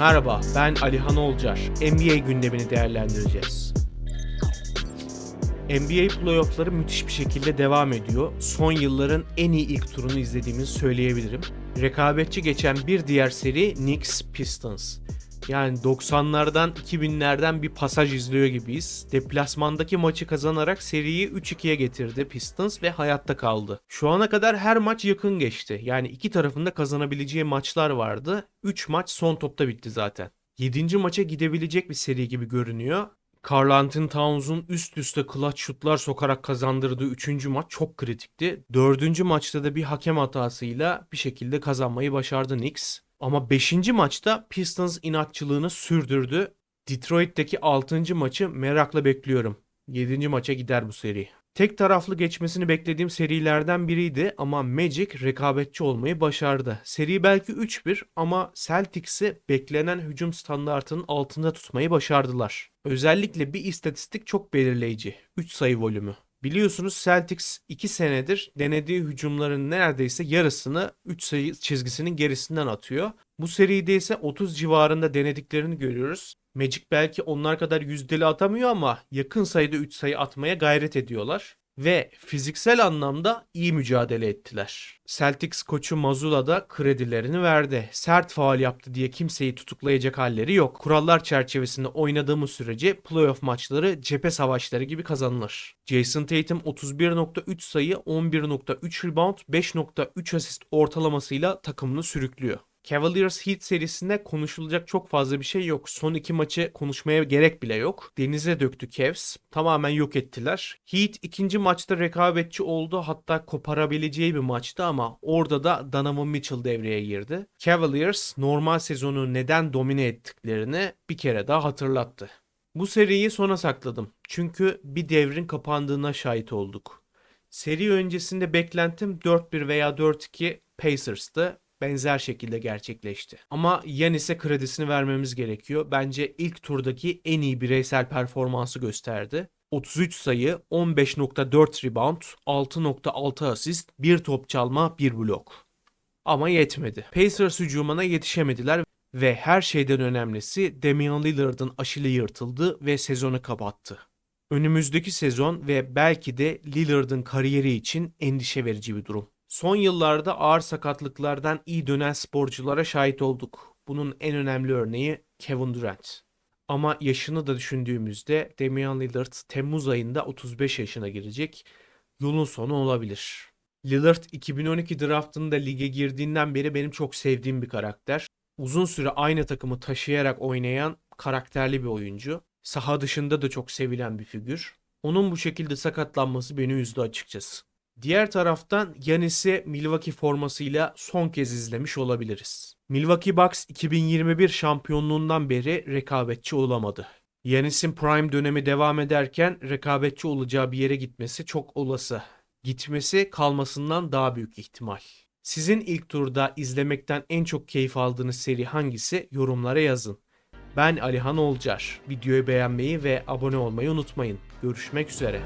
Merhaba, ben Alihan Olcar. NBA gündemini değerlendireceğiz. NBA playoffları müthiş bir şekilde devam ediyor. Son yılların en iyi ilk turunu izlediğimizi söyleyebilirim. Rekabetçi geçen bir diğer seri Knicks Pistons. Yani 90'lardan 2000'lerden bir pasaj izliyor gibiyiz. Deplasmandaki maçı kazanarak seriyi 3-2'ye getirdi Pistons ve hayatta kaldı. Şu ana kadar her maç yakın geçti. Yani iki tarafında kazanabileceği maçlar vardı. 3 maç son topta bitti zaten. 7. maça gidebilecek bir seri gibi görünüyor. Karl Anthony Towns'un üst üste clutch şutlar sokarak kazandırdığı 3. maç çok kritikti. 4. maçta da bir hakem hatasıyla bir şekilde kazanmayı başardı Knicks. Ama 5. maçta Pistons inatçılığını sürdürdü. Detroit'teki 6. maçı merakla bekliyorum. 7. maça gider bu seri. Tek taraflı geçmesini beklediğim serilerden biriydi ama Magic rekabetçi olmayı başardı. Seri belki 3-1 ama Celtics'i beklenen hücum standartının altında tutmayı başardılar. Özellikle bir istatistik çok belirleyici. 3 sayı volümü. Biliyorsunuz Celtics 2 senedir denediği hücumların neredeyse yarısını 3 sayı çizgisinin gerisinden atıyor. Bu seride ise 30 civarında denediklerini görüyoruz. Magic belki onlar kadar yüzdeli atamıyor ama yakın sayıda 3 sayı atmaya gayret ediyorlar. Ve fiziksel anlamda iyi mücadele ettiler. Celtics koçu Mazula da kredilerini verdi. Sert faal yaptı diye kimseyi tutuklayacak halleri yok. Kurallar çerçevesinde oynadığımız sürece playoff maçları cephe savaşları gibi kazanılır. Jason Tatum 31.3 sayı, 11.3 rebound, 5.3 asist ortalamasıyla takımını sürüklüyor. Cavaliers Heat serisinde konuşulacak çok fazla bir şey yok. Son iki maçı konuşmaya gerek bile yok. Denize döktü Cavs. Tamamen yok ettiler. Heat ikinci maçta rekabetçi oldu. Hatta koparabileceği bir maçtı ama orada da Donovan Mitchell devreye girdi. Cavaliers normal sezonu neden domine ettiklerini bir kere daha hatırlattı. Bu seriyi sona sakladım. Çünkü bir devrin kapandığına şahit olduk. Seri öncesinde beklentim 4-1 veya 4-2 Pacers'tı benzer şekilde gerçekleşti. Ama Yanis'e kredisini vermemiz gerekiyor. Bence ilk turdaki en iyi bireysel performansı gösterdi. 33 sayı, 15.4 rebound, 6.6 asist, 1 top çalma, 1 blok. Ama yetmedi. Pacers hücumuna yetişemediler ve her şeyden önemlisi Damian Lillard'ın aşili yırtıldı ve sezonu kapattı. Önümüzdeki sezon ve belki de Lillard'ın kariyeri için endişe verici bir durum. Son yıllarda ağır sakatlıklardan iyi dönen sporculara şahit olduk. Bunun en önemli örneği Kevin Durant. Ama yaşını da düşündüğümüzde Damian Lillard Temmuz ayında 35 yaşına girecek. Yolun sonu olabilir. Lillard 2012 draftında lige girdiğinden beri benim çok sevdiğim bir karakter. Uzun süre aynı takımı taşıyarak oynayan karakterli bir oyuncu. Saha dışında da çok sevilen bir figür. Onun bu şekilde sakatlanması beni üzdü açıkçası. Diğer taraftan Yanis'i Milwaukee formasıyla son kez izlemiş olabiliriz. Milwaukee Bucks 2021 şampiyonluğundan beri rekabetçi olamadı. Yanis'in prime dönemi devam ederken rekabetçi olacağı bir yere gitmesi çok olası. Gitmesi kalmasından daha büyük ihtimal. Sizin ilk turda izlemekten en çok keyif aldığınız seri hangisi yorumlara yazın. Ben Alihan Olcar. Videoyu beğenmeyi ve abone olmayı unutmayın. Görüşmek üzere.